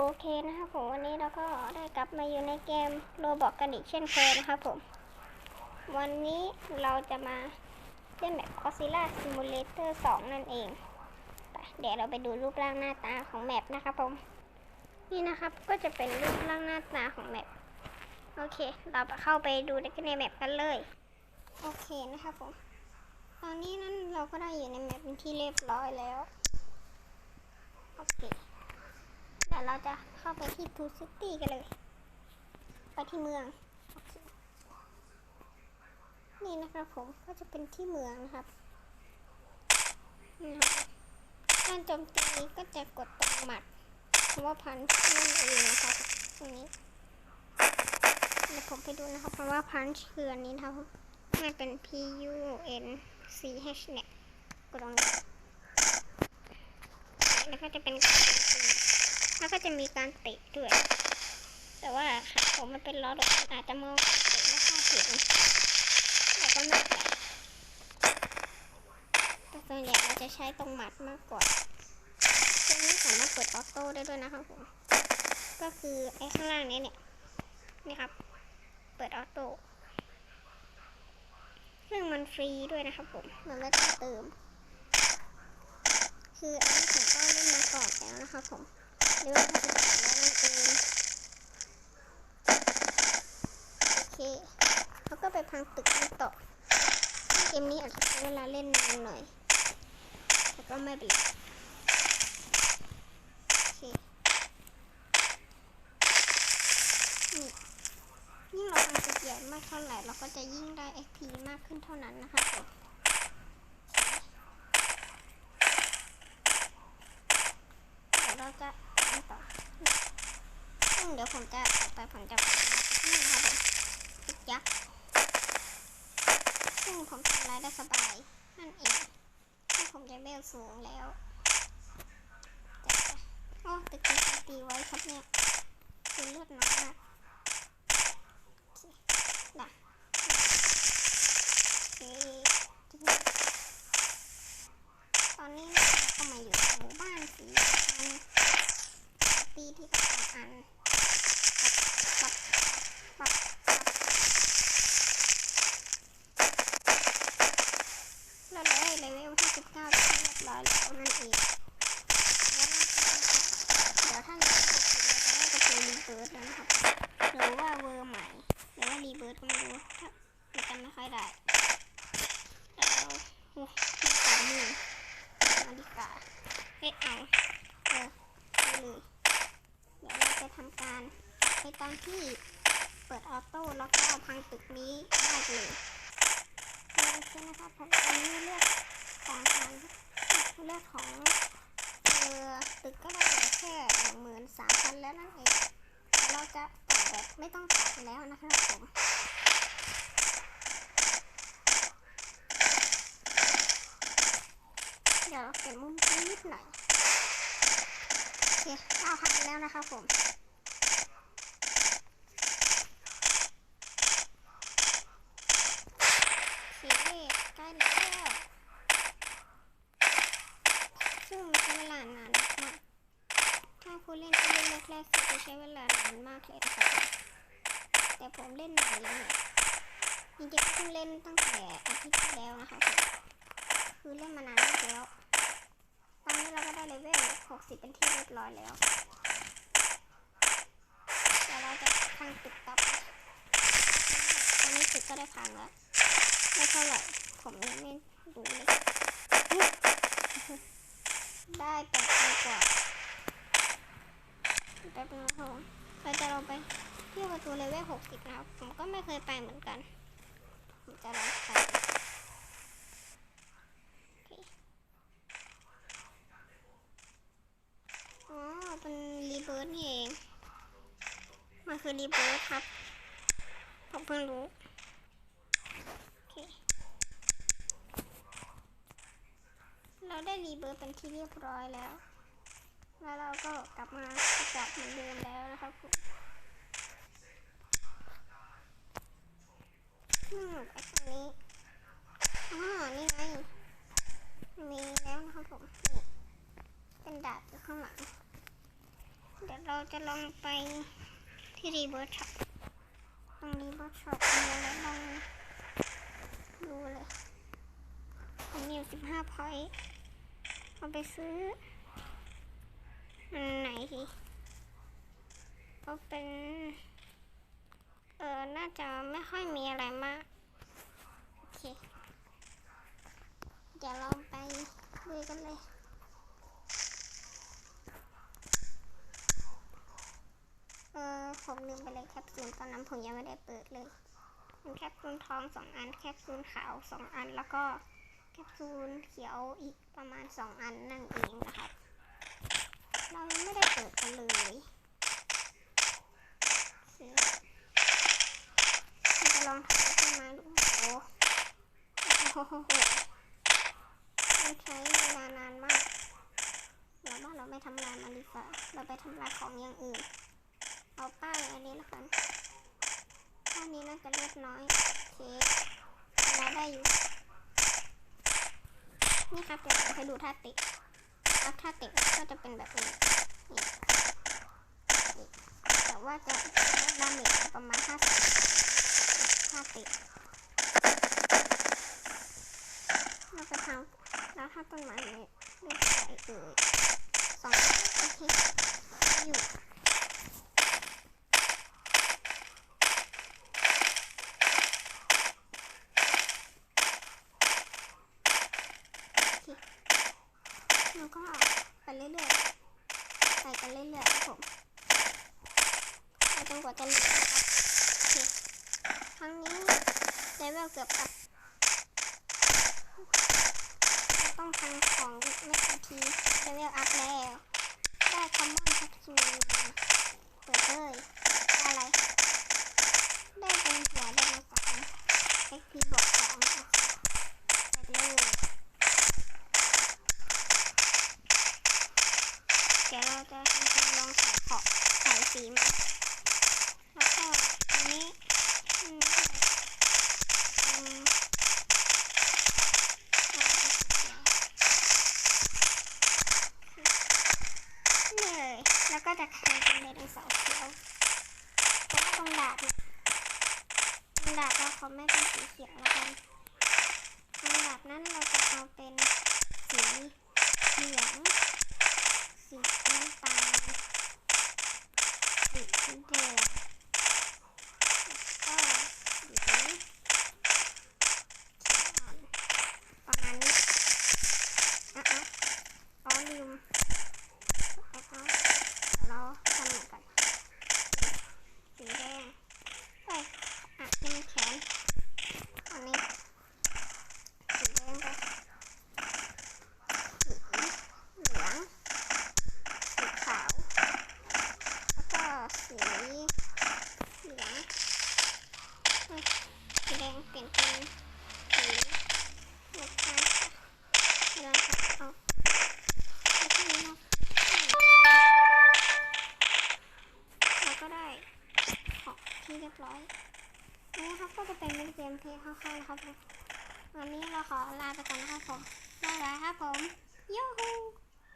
โอเคนะครับผมวันนี้เราก็ได้กลับมาอยู่ในเกมโรบอกกันอีกเช่นเคยนะครับผม วันนี้เราจะมาเล่นแบบ Godzilla Simulator 2นั่นเองไปเดี๋ยวเราไปดูรูปร่างหน้าตาของแมปนะครับผม นี่นะครับก็จะเป็นรูปร่างหน้าตาของแมปโอเค เราไปเข้าไปดูในแมปกันเลย โอเคนะครับผม ตอนนี้นั้นเราก็ได้อยู่ในแมปเป็นที่เรียบร้อยแล้ว โอเค ดี๋ยวเราจะเข้าไปที่ทูซิตี้กันเลย ไปที่เมืองอนี่นะครับผมก็จะเป็นที่เมืองนะครับนี่นะครับการโจมตีก็จะกดตรงหมัดคำว่าพันนั่นเองนะครับตรงนี้เดี๋ยวผมไปดูนะครับคำว่าพันคืออันนี้นะครับมันเป็น P U N C H เนี่ยกดตรงนี้แล้วก็จะเป็นการโจ แล้วก็จะมีการเตะด้วย แต่ว่าขาผมมันเป็นล้อรถอาจจะมองเตะไม่ค่อยเห็นแต่ก็ไม่เป็นไรแต่ส่วนใหญ่เราจะใช้ตรงหมัดมากกว่าตัวนี้สามารถเปิดออโต้ได้ด้วยนะครับผม ก็คือไอ้ข้างล่างนี้เนี่ยนี่ครับ เปิดออโต้ซึ่งมันฟรีด้วยนะครับผมมันไม่ต้องเติม คืออันนี้ผมก็เล่นมาก่อนแล้วนะครับผม เรื่องที่จะแล้วนั่นเองโอเคเขาก็ไปพังตึกกันต่อเกมนี้อาจจะใช้เวลาเล่นนานหน่อยแต่ก็ไม่เป็นไรโอเคนี่ยิ่งเราทำตึกใหญ่มากเท่าไหร่เราก็จะยิ่งได้ XP มากขึ้นเท่านั้นนะคะผมเดี๋ยวเราจะทำต่อ ซึ่งเดี๋ยว ผมจะไปผมจะไปนี่นะครับผมยักษ์ซึ่งผมทำรายได้สบายนั่นเองซึ่งผมจะเบลสูงแล้วแต่โอ้ตึกนี้ตีไว้ครับเนี่ยคือเลือดน้อยมากนะตอนนี้เราก็มาอยู่หมู่บ้านสีอันตีที่กำลังอัน ปับปับปับเราเลยเลเวล59เรียบร้อยแล้วนั่นเองแล้วเดี๋ยวถ้าเราจะกดเราจะได้ประตูรีเบิร์ดแล้วนะครับ หรือว่าเวอร์ใหม่ หรือว่ารีเบิร์ดก็ไม่รู้ถ้าเราจำไม่ค่อยได้แต่เราโอ้ไม่สามหมื่นมาดีกว่าเฮ้ยเอาเออไปเลย เดี๋ยวเราจะ ทำการไปตอนที่เปิดออโต้แล้วก็พังตึกนี้ได้เลยโอเคนะครับผมตอนนี้เลือกของทางเลือกของเออตึกก็ได้แค่หนึ่งหมื่นสามพันแล้วนั่นเองเราจะต่อแบบไม่ต้องตัดแล้วนะครับผมเดี๋ยวเราเปลี่ยนมุมนิดหน่อยโอเคเก้าพันแล้วนะครับผม สีใกล้แล้ว ซึ่งใช้เวลานานมาก ถ้าผู้เล่นที่เล่นแรกๆจะใช้เวลากเลยนะครับ แต่ผมเล่นนานแล้วเนี่ยจริงๆเพิ่งเล่นตั้งแต่อาทิตย์ที่แล้วนะครับผมคือเล่นมานานมากแล้ว ตอนนี้เราก็ได้เลเวล 60 เป็นที่เรียบร้อยแล้วเดี๋ยวเราจะพังตึกต่อไปตอนนี้ตึกก็ได้พังแล้วไม่เท่าไหร่ผมยังไม่ดูเลยได้แปดพันกว่าแป๊บนึงนะครับผม เราจะลองไปที่ประตูเลเวลหกสิบนะครับ ผมก็ไม่เคยไปเหมือนกัน ผมจะลองไปอ๋อเป็นรีเบิร์นี่เอง มันคือรีเบิร์ครับ ผมเพิ่งรู้โอเคเราได้รีเบิร์ตเป็นที่เรียบร้อยแล้ว แล้วเราก็กลับมาจับเหมือนเดิมแล้วนะครับผมอืมไอ้ตรงนี้อ๋อนี่ไง มีแล้วนะครับผมเป็นดาบอยู่ข้างหลัง เดี๋ยวเราจะลองไปที่รีเบิร์ช็อปตรงรีเบิร์ช็อปมีอะไรบ้างดูเลย ผมมีอยู่สิบห้าพอยต์เอาไปซื้อ อันไหนดีเอาเป็น เออ น่าจะไม่ค่อยมีอะไรมาก โอเค เดี๋ยวเราไปลุยกันเลยเออผมลืมไปเลยแคปซูลตอนนั้นผมยังไม่ได้เปิดเลยเป็นแคปซูลทองสองอัน แคปซูลขาวสองอัน แล้วก็แคปซูลเขียวอีกประมาณสองอันนั่นเองนะครับ เรายังไม่ได้เปิดกันเลยซื้อเราจะลองทำขึ้นมาดูโอ้ โหโอ้โหมันใช้เวลานานมากเราว่าเราไม่ทำลายมันดีกว่าเราไปทำลายของอย่างอื่น เอาป้ายอันนี้ละกันป้ายนี้น่าจะเลือดน้อยเคเราได้อยู่ นี่ครับเดี๋ยวผมให้ดูท่าติดแล้วท่าติดก็จะเป็นแบบนี้แต่ว่าจะลดดาเมจประมาณ50ท่าติดเราจะทำ แล้วถ้าต้นไม้นี้เลือกใส่เอ่ยสองโอเคอยู่แล้วก็ไปเรื่อยๆ ใส่กันเรื่อยๆครับผมไปจนกว่าจะเหลือครับโอคครั้งนี้เลเวลเกือบอัพต้องทำของอีกไม่กี่ทีเลเวล อัพแล้ว ได้คอมมอนแคปซูลเปิดเลยได้อะไร ได้เป็นหัวไดโนเสาร์เอ็กพีบอกสองนะคะไปเลย เดี๋ยวเราจะทำการลองใส่ขอบใส่สีมันแล้วก็อันนี้อืมอืมนี่เลยแล้วก็จะคลายเป็นไดโนเสาร์เขียวเพราะว่าตรงดาบเนี่ยต รงดาบเขาไม่เป็นสีเขียวแล้วกันตรงดาบนั้นเราจะเอาเป็นสีเหลืองสีน้ำตาลสีแดง